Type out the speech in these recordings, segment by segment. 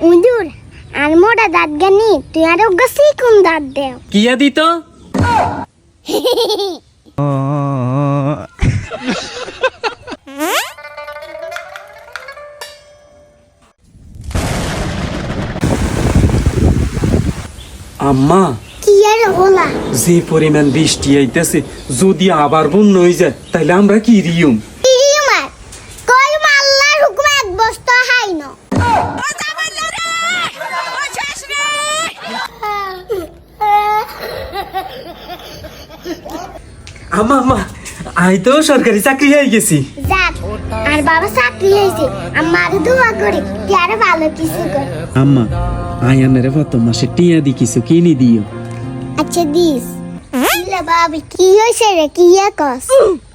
মোটা দাঁত গানি তুই আর ওগা সিকুন দাঁত দেও? কিয়া দিত? আম্মা কি আর হলা? যে পরিমাণ বৃষ্টি আইতেছে যদি আবার বন্যা হয়ে যায় তাহলে আমরা কি রিয়ম? আম্মা আম্মা আই তো সরকারি চাকরি হয়ে গেছি। যাক আর বাবা চাকরি হয়েছে। আমার দোয়া করে তুই আরও ভালো কিছু কর। আম্মা আয়ানের প্রথম মাসে টিয়া দি কিছু কিনে দিও। আচ্ছা দিস। বাবি কি হয়েছে রে? কি কস?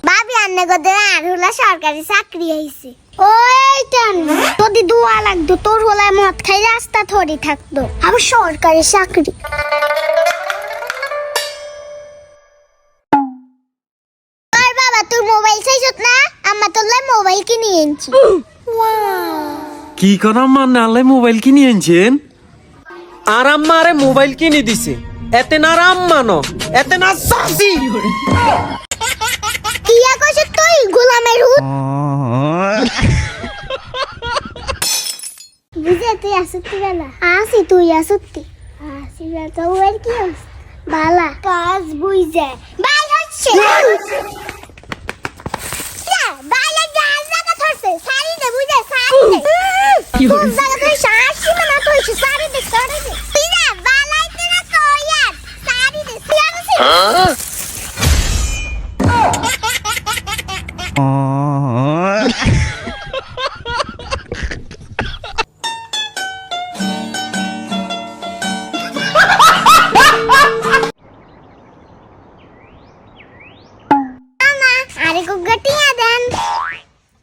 বাবি আন্নে গদে আর হলা সরকারি চাকরি হয়েছে। ওই টান যদি দোয়া লাগতো তোর হলা মদ খাই রাস্তা থরি থাকতো। আবার সরকারি চাকরি। মোবাইল কিনে এনেছি। কি কর আম্মা নালে মোবাইল কিনে আনছেন আর আম্মা আরে মোবাইল কিনে দিছে। এতে না আর আম্মা ন এতে না সাসি। কিয়া কইছে তুই গোলামের হুত? বুঝে তুই আসুতি বেলা? আসি তুই আসুতি আসি বেলা তো ওর কি বালা। কাজ বুঝে বাই হচ্ছে বাইরে যার জায়গা ধরছে সারি দে বুঝে সারি দে কোন জায়গা ধরছে আসি না তো সারি দে সারি দে তুই না বালাই তেরা কয়ার সারি দে সারি দে না আরে গুগটিয়া দেন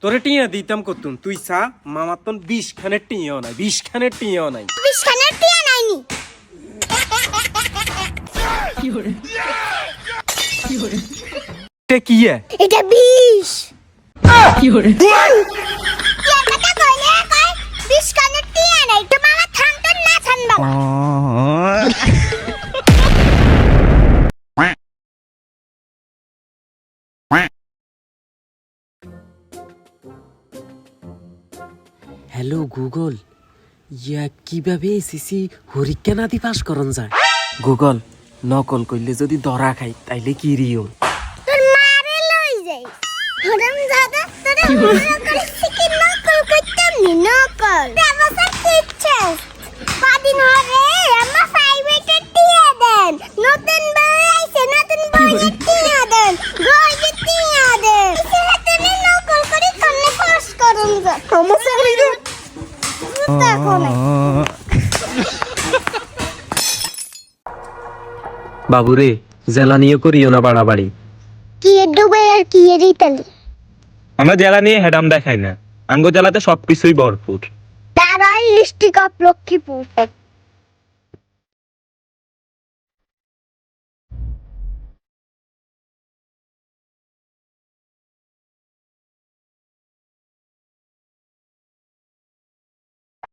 তোরে টিয়া দিতাম কতুন তুই সা মামার তন বিশ খানের টিয়াও নাই বিশ খানের টিয়াও নাই। বিশখানের টিয়া নাইনি। এটা কি এ? এটা বিষ। তো মামা থামতন না থামবা হ্যালো গুগল ইয়া কীভাবে এসিসি হরিকা নাদি পাস করন যায়? গুগল নকল করলে যদি ধরা খাই তাইলে কি রিও বাবুরে জেলা নিয়ে করিও না বাড়াবাড়ি। কি ডুবে আর কি এর ইতালি আমরা জেলা নিয়ে হেডাম দেখাই না। আঙ্গ জেলাতে সবকিছুই ভরপুর। তারাই ইষ্টিকা লক্ষ্মীপুর।